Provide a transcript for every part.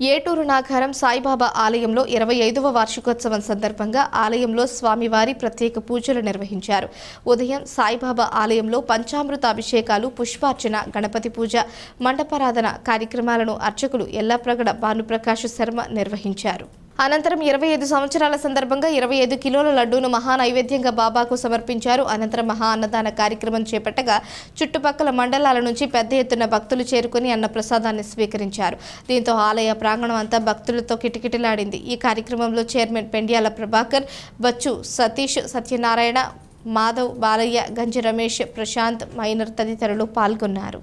ఏటూరు నాగారం సాయిబాబా ఆలయంలో ఇరవై ఐదవ వార్షికోత్సవం సందర్భంగా ఆలయంలో స్వామివారి ప్రత్యేక పూజలు నిర్వహించారు. ఉదయం సాయిబాబా ఆలయంలో పంచామృత అభిషేకాలు పుష్పార్చన గణపతి పూజ మండపారాధన కార్యక్రమాలను అర్చకులు ఎల్లాప్రగడ భానుప్రకాష్ శర్మ నిర్వహించారు. అనంతరం ఇరవై ఐదు సంవత్సరాల సందర్భంగా ఇరవై ఐదు కిలోల లడ్డూను మహా నైవేద్యంగా బాబాకు సమర్పించారు. అనంతరం మహా అన్నదాన కార్యక్రమం చేపట్టగా చుట్టుపక్కల మండలాల నుంచి పెద్ద ఎత్తున భక్తులు చేరుకుని అన్న ప్రసాదాన్ని స్వీకరించారు. దీంతో ఆలయ ప్రాంగణం అంతా భక్తులతో కిటకిటలాడింది. ఈ కార్యక్రమంలో చైర్మన్ పెండియాల ప్రభాకర్ బచ్చు సతీష్ సత్యనారాయణ మాధవ్ బాలయ్య గంజి రమేష్ ప్రశాంత్ మైనర్ తదితరులు పాల్గొన్నారు.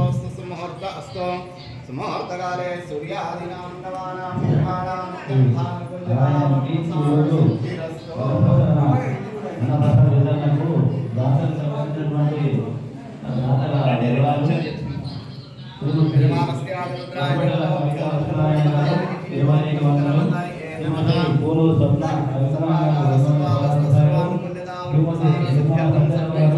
అంతే అంతే వేసేసి బాబాకి లోకాం పుష్పం వేద పుష్పవాన్ ప్రజామాన్ ప్రజోమాన్ భవతి పుష్పాలంకరణ ముహూర్తోస్తు